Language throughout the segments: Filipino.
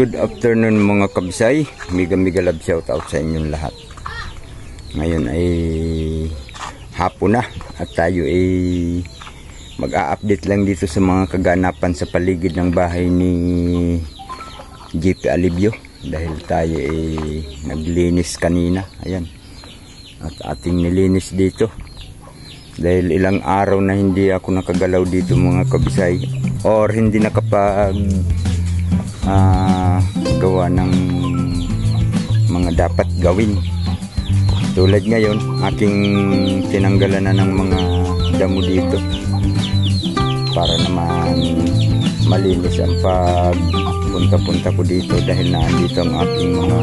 Good afternoon mga kabisay. Mega mega love shout out sa inyong lahat. Ngayon ay hapon na at tayo ay mag-a-update lang dito sa mga kaganapan sa paligid ng bahay ni JP Alibio dahil tayo ay naglinis kanina. Ayan. At ating nilinis dito. Dahil ilang araw na hindi ako nakagalaw dito mga kabisay or hindi nakapag ah, gawa ng mga dapat gawin. Tulad ngayon, aking tinanggalan na ng mga damo dito para naman malinis ang pagpunta-punta ko dito dahil naandito ang aking mga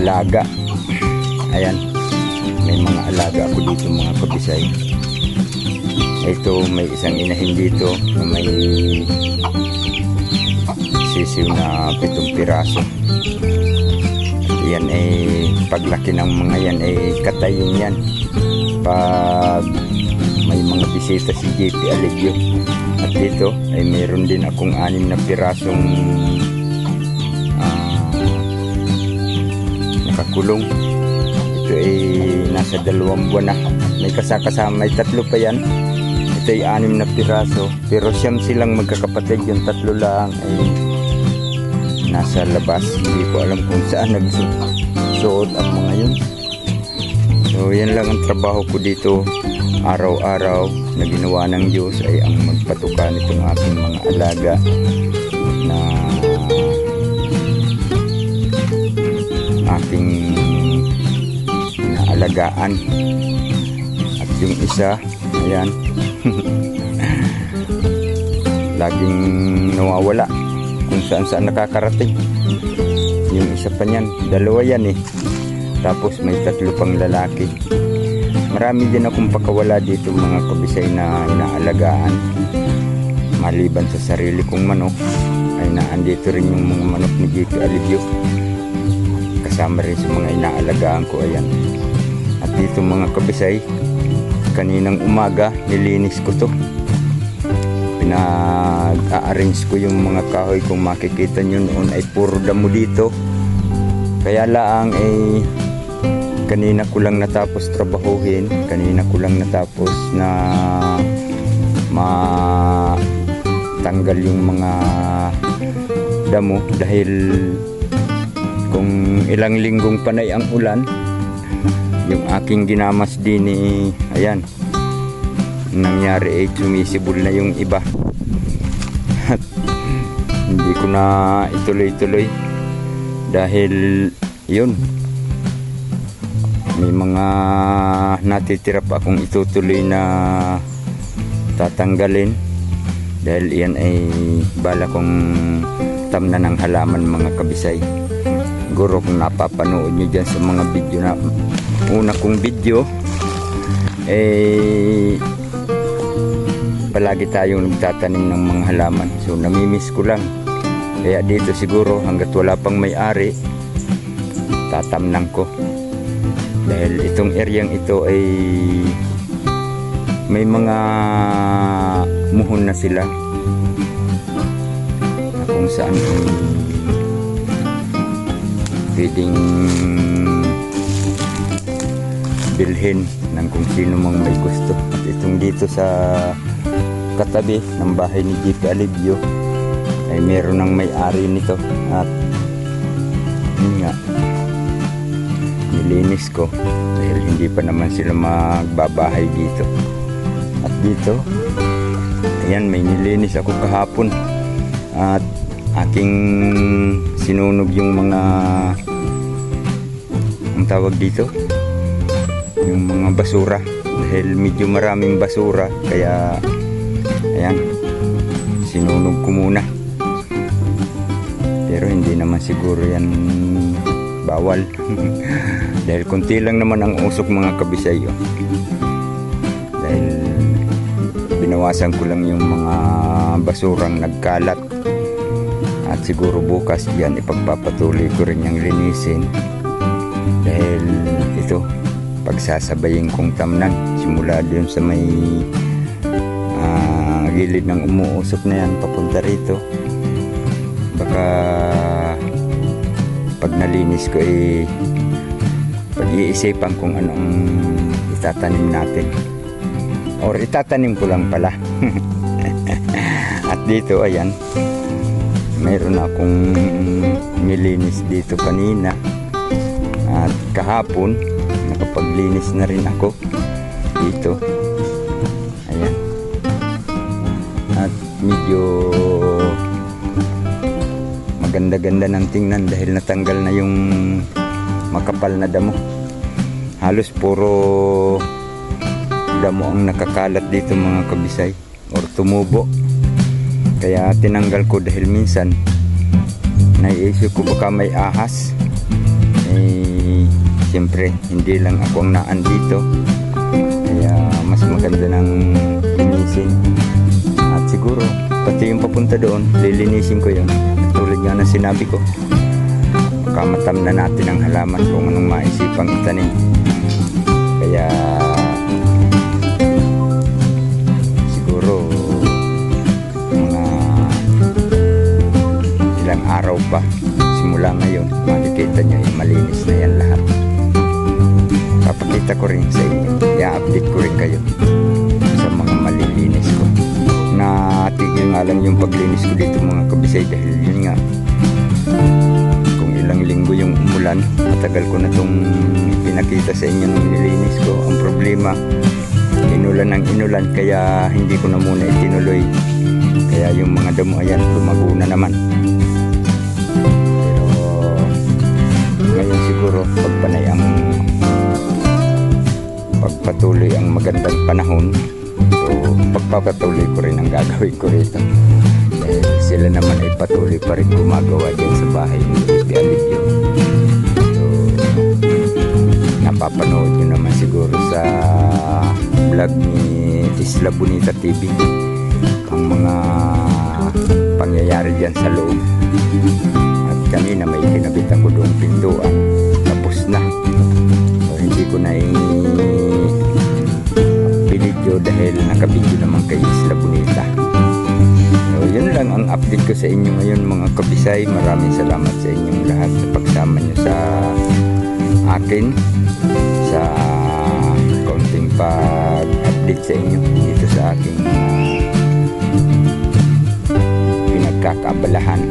alaga. Ayan, may mga alaga ako dito mga kabisay. Ito, may isang inahin dito na may sisiw na pitong piraso. Yan ay paglaki ng mga yan ay katayin yan. Pag may mga bisita si JP Alivio. At dito ay mayroon din akong anim na pirasong ah, nakakulong. Ito ay nasa dalawang buwan na. May kasakasama, may tatlo pa yan. Ito ay anim na piraso. Pero siyam silang magkakapatid. Yung tatlo lang ay nasa labas. Hindi ko alam kung saan nagsuot ang mga yun. So yan lang ang trabaho ko dito araw-araw na ginawa ng Diyos ay ang magpatuka nitong aking mga alaga na aking naalagaan. At yung isa, ayan, laging nawawala saan saan nakakarating. Yung isa pa niyan, dalawa yan eh. Tapos may tatlo pang lalaki. Marami din akong pakawala dito mga kabisay na inaalagaan. Maliban sa sarili kong manok, ay naandito rin yung mga manok ni JP Alivio. Kasama rin sa mga inaalagaan ko, ayan. At dito mga kabisay, kaninang umaga, nilinis ko to pinag-arrange ko yung mga kahoy kung makikita nyo noon ay puro damo dito. Kaya lang ay kanina ko lang natapos trabahuhin. Kanina ko lang natapos na matanggal yung mga damo dahil kung ilang linggong panay ang ulan yung aking ginamas din eh, ayan nangyari ay sumisibol na yung iba. At hindi ko na ituloy-tuloy. Dahil yun. May mga natitira pa akong itutuloy na tatanggalin. Dahil yan ay bala kong tamna ng halaman mga kabisay. Siguro kung napapanood nyo dyan sa mga video na una kong video eh palagi tayong nagtatanim ng mga halaman. So namimiss ko lang. Kaya dito siguro hanggat wala pang may-ari tatamnang ko. Dahil itong eryang ito ay may mga muhon na sila. Kung saan pwedeng bilhin ng kung sino mang may gusto. At itong dito sa katabi ng bahay ni JP Alivio ay meron ng may-ari nito at yun nga nilinis ko dahil hindi pa naman sila magbabahay dito. At dito ayan may nilinis ako kahapon at aking sinunog yung mga ang tawag dito? Yung mga basura. Dahil medyo maraming basura kaya ayan. Sinunog ko muna. Pero hindi naman siguro yan bawal. Dahil konti lang naman ang usok mga kabisay oh. dahil binawasan ko lang yung mga basurang nagkalat. At siguro bukas yan ipagpapatuloy ko rin yung linisin. Dahil ito pagsasabayin kong tamnan simula doon sa may ah, gilid ng umuusok na yan papunta rito. Baka pag nalinis ko eh pag-iisipan kung anong itatanim natin. Or itatanim ko lang pala. At dito ayan mayroon akong nilinis dito kanina. At kahapon nakapaglinis na rin ako dito medyo maganda-ganda ng tingnan dahil natanggal na yung makapal na damo. Halos puro damo ang nakakalat dito mga kabisay or tumubo. Kaya tinanggal ko dahil minsan naiisip ko baka may ahas. Eh siyempre hindi lang ako ang naan dito. Kaya mas maganda ng linisin siguro pati yung papunta doon lilinisin ko yun. Tulad nga na sinabi ko makamatam na natin ang halaman kung anong maisipang itanim. Kaya siguro mga ilang araw pa simula ngayon makikita nyo yung malinis na yan lahat. Papakita ko rin sa inyo. I-update ko rin kayo nga lang yung paglinis ko dito mga kabisay dahil yun nga kung ilang linggo yung umulan matagal ko na itong pinakita sa inyo nung nilinis ko. Ang problema inulan ng inulan kaya hindi ko na muna itinuloy. Kaya yung mga damo ayan lumago na naman. Pero ngayon siguro pagpanay ang pagpatuloy ang magandang panahon so pagpapatuloy ko rin ang gagawin ko rito. Dahil sila naman ay patuloy pa rin gumagawa dyan sa bahay ni Pipi Alivio so napapanood nyo naman siguro sa vlog ni Isla Bonita TV ang mga pangyayari dyan sa loob. At kanina may kinabit ako doon pintuan tapos na. So, hindi ko na i-video dahil nakabidyo naman kay Isla Bonita. So yun lang ang update ko sa inyo ngayon mga kabisay. Maraming salamat sa inyong lahat sa pagsama nyo sa akin sa konting pag-update sa inyo dito sa aking uh, pinagkakabalahan.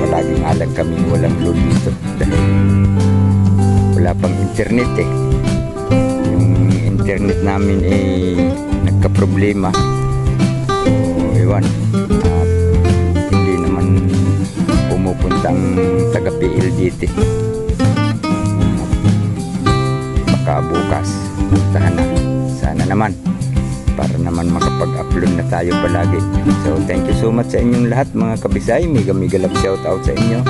Palagi nga lang kaming walang load dito dahil wala pang internet eh. Internet namin eh nagka-problema so ewan. At hindi naman pumupuntang taga PLDT baka bukas puntahan na sana naman. Para naman makapag-upload na tayo palagi. So thank you so much sa inyong lahat mga kabisay. Mega mega love shout out sa inyo.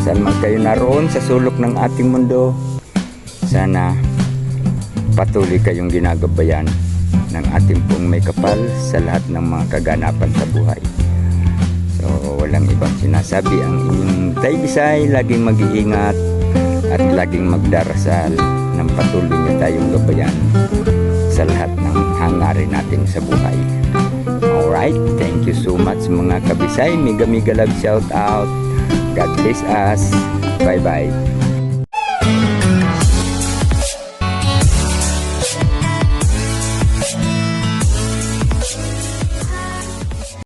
Saan man kayo naroon sa sulok ng ating mundo. Sana patuloy kayong ginagabayan ng ating pong may kapal sa lahat ng mga kaganapan sa buhay so walang ibang sinasabi ang inyong tay bisay laging mag-iingat at laging magdarasal ng patuloy na tayong gabayan sa lahat ng hangarin natin sa buhay. Alright, thank you so much mga kabisay. Mega mega love shout out. God bless us. Bye bye.